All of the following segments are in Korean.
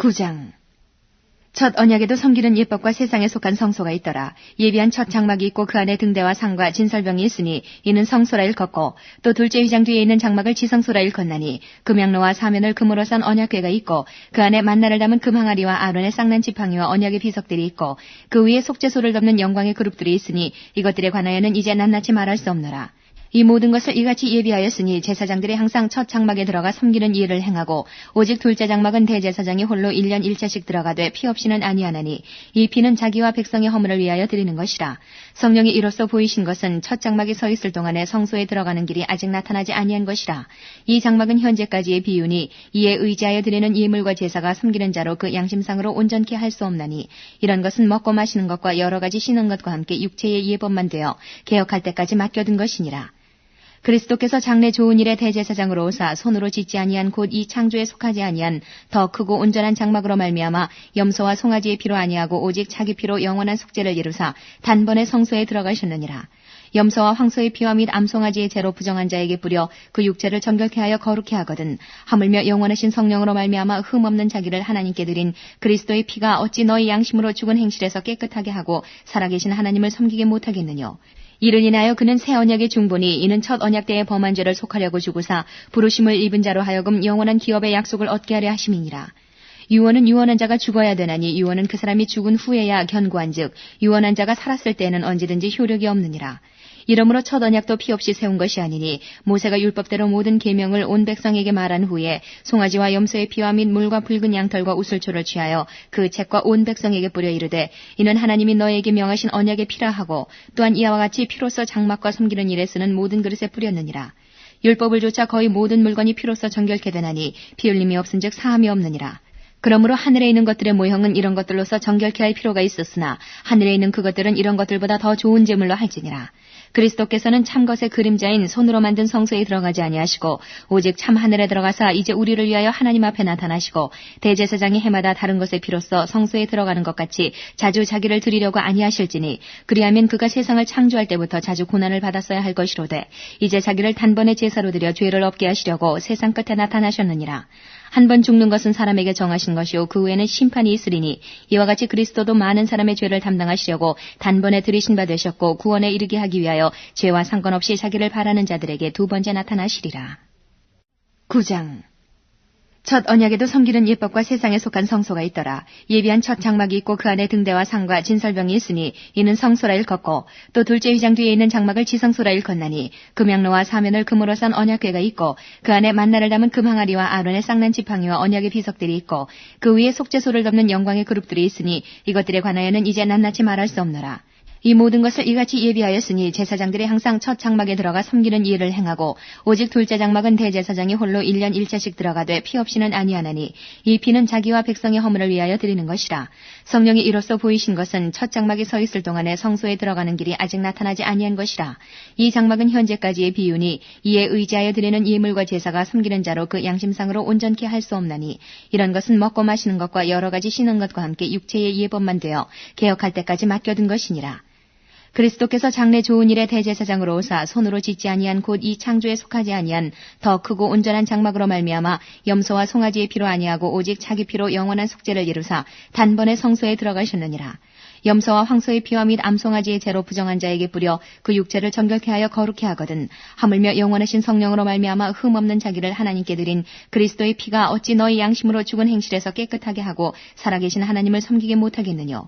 9장 첫 언약에도 섬기는 예법과 세상에 속한 성소가 있더라. 예비한 첫 장막이 있고 그 안에 등대와 상과 진설병이 있으니 이는 성소라 일컫고 또 둘째 휘장 뒤에 있는 장막을 지성소라 일컫나니 금양로와 사면을 금으로 싼 언약궤가 있고 그 안에 만나를 담은 금항아리와 아론의 쌍난 지팡이와 언약의 비석들이 있고 그 위에 속죄소를 덮는 영광의 그룹들이 있으니 이것들에 관하여는 이제 낱낱이 말할 수 없노라. 이 모든 것을 이같이 예비하였으니 제사장들이 항상 첫 장막에 들어가 섬기는 일을 행하고 오직 둘째 장막은 대제사장이 홀로 1년 1차씩 들어가되 피 없이는 아니하나니 이 피는 자기와 백성의 허물을 위하여 드리는 것이라. 성령이 이로써 보이신 것은 첫 장막이 서 있을 동안에 성소에 들어가는 길이 아직 나타나지 아니한 것이라. 이 장막은 현재까지의 비유니 이에 의지하여 드리는 예물과 제사가 섬기는 자로 그 양심상으로 온전케 할 수 없나니 이런 것은 먹고 마시는 것과 여러 가지 쉬는 것과 함께 육체의 예법만 되어 개혁할 때까지 맡겨둔 것이니라 그리스도께서 장래 좋은 일의 대제사장으로 오사 손으로 짓지 아니한 곧 이 창조에 속하지 아니한 더 크고 온전한 장막으로 말미암아 염소와 송아지의 피로 아니하고 오직 자기 피로 영원한 속죄를 이루사 단번에 성소에 들어가셨느니라. 염소와 황소의 피와 및 암송아지의 죄로 부정한 자에게 뿌려 그 육체를 정결케 하여 거룩케 하거든 하물며 영원하신 성령으로 말미암아 흠 없는 자기를 하나님께 드린 그리스도의 피가 어찌 너희 양심으로 죽은 행실에서 깨끗하게 하고 살아계신 하나님을 섬기게 못하겠느냐 이를 인하여 그는 새 언약의 중보니 이는 첫 언약 때의 범한 죄를 속하려고 주고사 부르심을 입은 자로 하여금 영원한 기업의 약속을 얻게 하려 하심이니라. 유언은 유언한 자가 죽어야 되나니 유언은 그 사람이 죽은 후에야 견고한즉 유언한 자가 살았을 때에는 언제든지 효력이 없느니라. 이러므로 첫 언약도 피 없이 세운 것이 아니니 모세가 율법대로 모든 계명을 온 백성에게 말한 후에 송아지와 염소의 피와 및 물과 붉은 양털과 우슬초를 취하여 그 책과 온 백성에게 뿌려 이르되 이는 하나님이 너에게 명하신 언약의 피라 하고 또한 이와 같이 피로써 장막과 섬기는 일에 쓰는 모든 그릇에 뿌렸느니라. 율법을 조차 거의 모든 물건이 피로써 정결케 되나니 피 흘림이 없은즉 사함이 없느니라. 그러므로 하늘에 있는 것들의 모형은 이런 것들로서 정결케 할 필요가 있었으나 하늘에 있는 그것들은 이런 것들보다 더 좋은 제물로 할지니라. 그리스도께서는 참것의 그림자인 손으로 만든 성소에 들어가지 아니하시고 오직 참 하늘에 들어가사 이제 우리를 위하여 하나님 앞에 나타나시고 대제사장이 해마다 다른 것의 피로써 성소에 들어가는 것 같이 자주 자기를 드리려고 아니하실지니 그리하면 그가 세상을 창조할 때부터 자주 고난을 받았어야 할 것이로되 이제 자기를 단번에 제사로 드려 죄를 없게 하시려고 세상 끝에 나타나셨느니라. 한 번 죽는 것은 사람에게 정하신 것이요 그 후에는 심판이 있으리니 이와 같이 그리스도도 많은 사람의 죄를 담당하시려고 단번에 들이신 바 되셨고 구원에 이르게 하기 위하여 죄와 상관없이 자기를 바라는 자들에게 두 번째 나타나시리라. 9장 첫 언약에도 섬기는 예법과 세상에 속한 성소가 있더라. 예비한 첫 장막이 있고 그 안에 등대와 상과 진설병이 있으니 이는 성소라 일컫고 또 둘째 휘장 뒤에 있는 장막을 지성소라 일컫나니 금양로와 사면을 금으로 싼 언약궤가 있고 그 안에 만나를 담은 금항아리와 아론의 쌍난 지팡이와 언약의 비석들이 있고 그 위에 속죄소를 덮는 영광의 그룹들이 있으니 이것들에 관하여는 이제 낱낱이 말할 수 없노라. 이 모든 것을 이같이 예비하였으니 제사장들이 항상 첫 장막에 들어가 섬기는 일을 행하고 오직 둘째 장막은 대제사장이 홀로 1년 1차씩 들어가되 피 없이는 아니하나니 이 피는 자기와 백성의 허물을 위하여 드리는 것이라. 성령이 이로써 보이신 것은 첫 장막이 서 있을 동안에 성소에 들어가는 길이 아직 나타나지 아니한 것이라. 이 장막은 현재까지의 비유니 이에 의지하여 드리는 예물과 제사가 섬기는 자로 그 양심상으로 온전케 할 수 없나니 이런 것은 먹고 마시는 것과 여러 가지 쉬는 것과 함께 육체의 예법만 되어 개혁할 때까지 맡겨둔 것이니라 그리스도께서 장래 좋은 일의 대제사장으로 오사 손으로 짓지 아니한 곧 이 창조에 속하지 아니한 더 크고 온전한 장막으로 말미암아 염소와 송아지의 피로 아니하고 오직 자기 피로 영원한 속죄를 이루사 단번에 성소에 들어가셨느니라. 염소와 황소의 피와 및 암송아지의 죄로 부정한 자에게 뿌려 그 육체를 정결케 하여 거룩케 하거든 하물며 영원하신 성령으로 말미암아 흠 없는 자기를 하나님께 드린 그리스도의 피가 어찌 너희 양심으로 죽은 행실에서 깨끗하게 하고 살아계신 하나님을 섬기게 못하겠느냐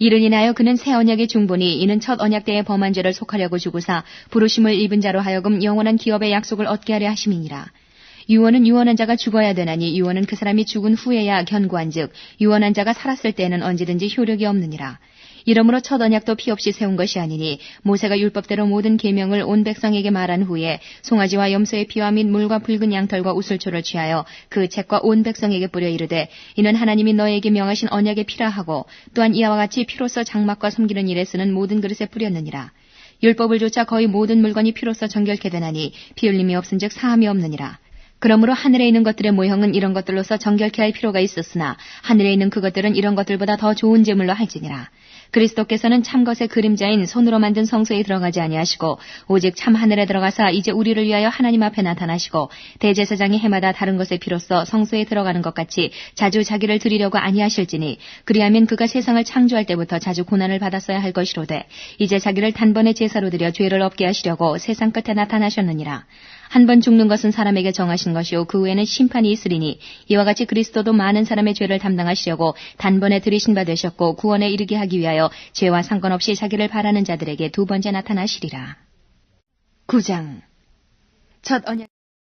이를 인하여 그는 새 언약의 중보니 이는 첫 언약 때의 범한 죄를 속하려고 주고사 부르심을 입은 자로 하여금 영원한 기업의 약속을 얻게 하려 하심이니라. 유언은 유언한 자가 죽어야 되나니 유언은 그 사람이 죽은 후에야 견고한즉 유언한 자가 살았을 때에는 언제든지 효력이 없느니라. 이러므로 첫 언약도 피 없이 세운 것이 아니니 모세가 율법대로 모든 계명을 온 백성에게 말한 후에 송아지와 염소의 피와 및 물과 붉은 양털과 우슬초를 취하여 그 책과 온 백성에게 뿌려 이르되 이는 하나님이 너에게 명하신 언약의 피라 하고 또한 이와 같이 피로써 장막과 섬기는 일에 쓰는 모든 그릇에 뿌렸느니라. 율법을 조차 거의 모든 물건이 피로써 정결케 되나니 피 흘림이 없은즉 사함이 없느니라. 그러므로 하늘에 있는 것들의 모형은 이런 것들로서 정결케 할 필요가 있었으나 하늘에 있는 그것들은 이런 것들보다 더 좋은 제물로 할지니라. 그리스도께서는 참 것의 그림자인 손으로 만든 성소에 들어가지 아니하시고 오직 참 하늘에 들어가사 이제 우리를 위하여 하나님 앞에 나타나시고 대제사장이 해마다 다른 것의 피로써 성소에 들어가는 것 같이 자주 자기를 드리려고 아니하실지니 그리하면 그가 세상을 창조할 때부터 자주 고난을 받았어야 할 것이로되 이제 자기를 단번에 제사로 드려 죄를 없게 하시려고 세상 끝에 나타나셨느니라. 한 번 죽는 것은 사람에게 정하신 것이요. 그 후에는 심판이 있으리니 이와 같이 그리스도도 많은 사람의 죄를 담당하시려고 단번에 들이신 바 되셨고 구원에 이르게 하기 위하여 죄와 상관없이 자기를 바라는 자들에게 두 번째 나타나시리라. 9장. 첫 언약